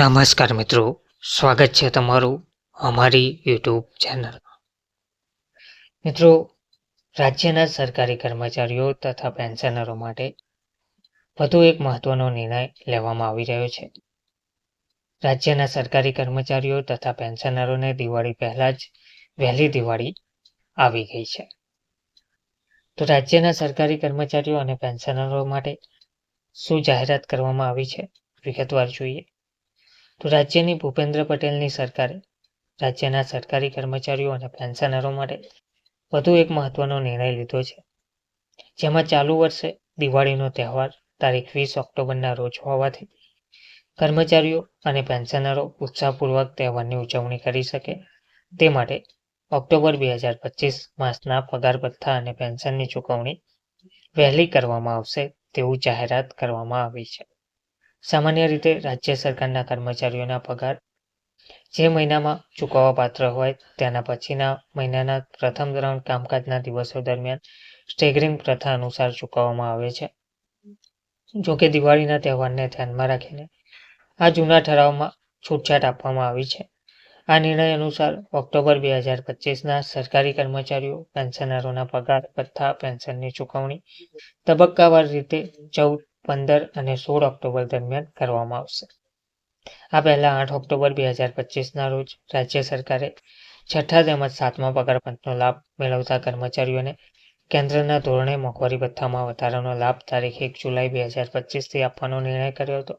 નમસ્કાર મિત્રો, સ્વાગત છે તમારું અમારી યુટ્યુબ ચેનલ. મિત્રો, રાજ્યના સરકારી કર્મચારીઓ તથા પેન્શનરો માટે વધુ એક મહત્વનો નિર્ણય લેવામાં આવી રહ્યો છે. રાજ્યના સરકારી કર્મચારીઓ તથા પેન્શનરોને દિવાળી પહેલાં જ વહેલી દિવાળી આવી ગઈ છે. તો રાજ્યના સરકારી કર્મચારીઓ અને પેન્શનરો માટે શું જાહેરાત કરવામાં આવી છે, વિગતવાર જોઈએ. તો રાજ્યની ભૂપેન્દ્ર પટેલની સરકારે રાજ્યના સરકારી કર્મચારીઓ અને પેન્શનરો માટે વધુ એક મહત્વનો નિર્ણય લીધો છે. જેમાં ચાલુ વર્ષે દિવાળીનો તહેવાર તારીખ વીસ ઓક્ટોબરના રોજ હોવાથી કર્મચારીઓ અને પેન્શનરો ઉત્સાહપૂર્વક તહેવારની ઉજવણી કરી શકે તે માટે ઓક્ટોબર બે હજાર પચીસ માસના પગાર ભથ્થા અને પેન્શનની ચૂકવણી વહેલી કરવામાં આવશે તેવું જાહેરાત કરવામાં આવી છે. સામાન્ય રીતે રાજ્ય સરકારના કર્મચારીઓના પગાર જે મહિનામાં ચૂકવવા પાત્ર હોય તેના પછીના મહિનાના પ્રથમ ત્રણ કામકાજના દિવસો દરમિયાન સ્ટેગરિંગ પ્રથા અનુસાર ચૂકવવામાં આવે છે. જોકે દિવાળીના તહેવારને ધ્યાનમાં રાખીને આ જૂના ઠરાવમાં છૂટછાટ આપવામાં આવી છે. આ નિર્ણય અનુસાર ઓક્ટોબર બે હજાર પચીસના સરકારી કર્મચારીઓ, પેન્શનરોના પગાર ભથ્થા પેન્શનની ચૂકવણી તબક્કાવાર રીતે ચૌદ પંદર અને સોળ ઓક્ટોબર દરમિયાન કરવામાં આવશે. આ પહેલા આઠ ઓક્ટોબર બે હજાર પચીસના રોજ રાજ્ય સરકારે છઠ્ઠા તેમજ સાતમા પગાર પંચનો લાભ મેળવતા કર્મચારીઓને કેન્દ્રના ધોરણે મોંઘવારી ભથ્થામાં વધારાનો લાભ તારીખ એક જુલાઈ બે હજાર પચીસથી આપવાનો નિર્ણય કર્યો હતો.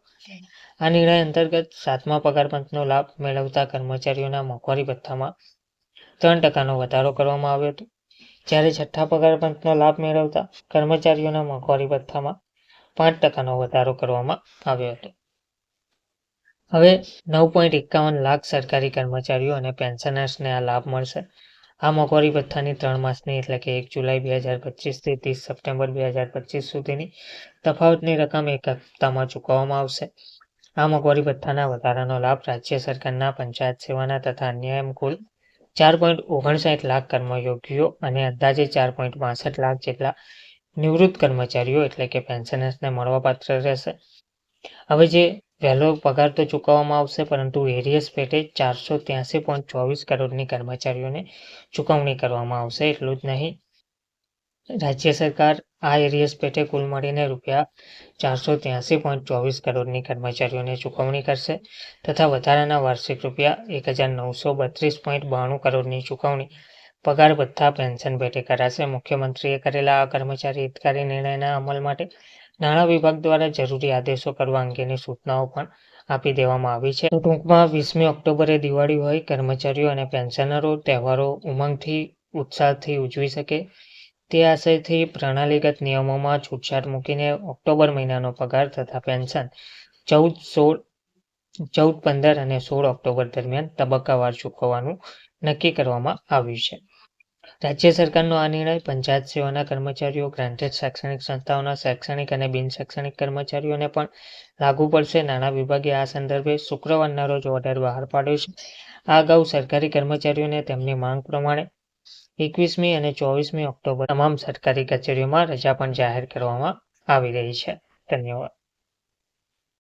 આ નિર્ણય અંતર્ગત સાતમા પગાર પંચનો લાભ મેળવતા કર્મચારીઓના મોંઘવારી ભથ્થામાં ત્રણ ટકાનો વધારો કરવામાં આવ્યો હતો. જ્યારે છઠ્ઠા પગાર પંચનો લાભ મેળવતા કર્મચારીઓના મોંઘવારી ભથ્થામાં પાંચ ટકાનો વધારો કરવામાં આવ્યો હતો. હવે નવ પોઈન્ટ એકાવન લાખ સરકારી કર્મચારીઓ અને પેન્શનર્સને આ લાભ મળશે. આ મોંઘવારી ભથ્થાની ત્રણ માસની એટલે કે એક જુલાઈ બે હજાર પચીસથી ત્રીસ સપ્ટેમ્બર બે હજાર પચીસ સુધીની તફાવતની રકમ એક હપ્તામાં ચૂકવવામાં આવશે. આ મોંઘવારી ભથ્થાના વધારાનો લાભ રાજ્ય સરકારના પંચાયત સેવાના તથા અન્ય કુલ ચાર પોઈન્ટ ઓગણસાઠ લાખ કર્મયોગીઓ અને અંદાજે ચાર પોઈન્ટ બાસઠ લાખ જેટલા નિવૃત્ત કર્મચારીઓ એટલે કે પેન્શનર્સને મળવાપાત્ર રહેશે. હવે જે વહેલો પગાર તો ચૂકવવામાં આવશે, પરંતુ એરિયસ પેટે ચારસો ત્યાસી પોઈન્ટ ચોવીસ કરોડની કર્મચારીઓને ચૂકવણી કરવામાં આવશે, એટલું જ નહીં. રાજ્ય સરકાર આ એરિયસ પેટે કુલ મળીને રૂપિયા ચારસો ત્યાસી પોઈન્ટ ચોવીસ કરોડની કર્મચારીઓને ચૂકવણી કરશે, તથા વધારાના વાર્ષિક રૂપિયા એક હજાર નવસો બત્રીસ પોઈન્ટ બાણું કરોડની ચૂકવણી પગાર ભથ્થા પેન્શન ભેટે કરાશે. મુખ્યમંત્રીએ કરેલા આ કર્મચારી હિતકારી નિર્ણયના અમલ માટે નાણાં વિભાગ દ્વારા જરૂરી આદેશો કરવા અંગેની સૂચનાઓ પણ આપી દેવામાં આવી છે. ટૂંકમાં વીસમી ઓક્ટોબરે દિવાળી હોય કર્મચારીઓ અને પેન્શનરો તહેવારો ઉમંગથી, ઉત્સાહથી ઉજવી શકે. તે આશયથી પ્રણાલીગત નિયમોમાં છૂટછાટ મૂકીને ઓક્ટોબર મહિનાનો પગાર તથા પેન્શન ચૌદ સોળ, ચૌદ પંદર અને સોળ ઓક્ટોબર દરમિયાન તબક્કાવાર ચૂકવવાનું નક્કી કરવામાં આવ્યું છે. રાજ્ય સરકારનો આ નિર્ણય પંચાયત સેવાના કર્મચારીઓ ગ્રાન્ટેડ શૈક્ષણિક સંસ્થાઓના શૈક્ષણિક અને બિન શૈક્ષણિક કર્મચારીઓને પણ લાગુ પડશે. નાણાં વિભાગે આ સંદર્ભે શુક્રવારના રોજ ઓર્ડર બહાર પાડ્યો છે. આ અગાઉ સરકારી કર્મચારીઓને તેમની માંગ પ્રમાણે એકવીસમી અને ચોવીસમી ઓક્ટોબર તમામ સરકારી કચેરીઓમાં રજા પણ જાહેર કરવામાં આવી રહી છે. ધન્યવાદ.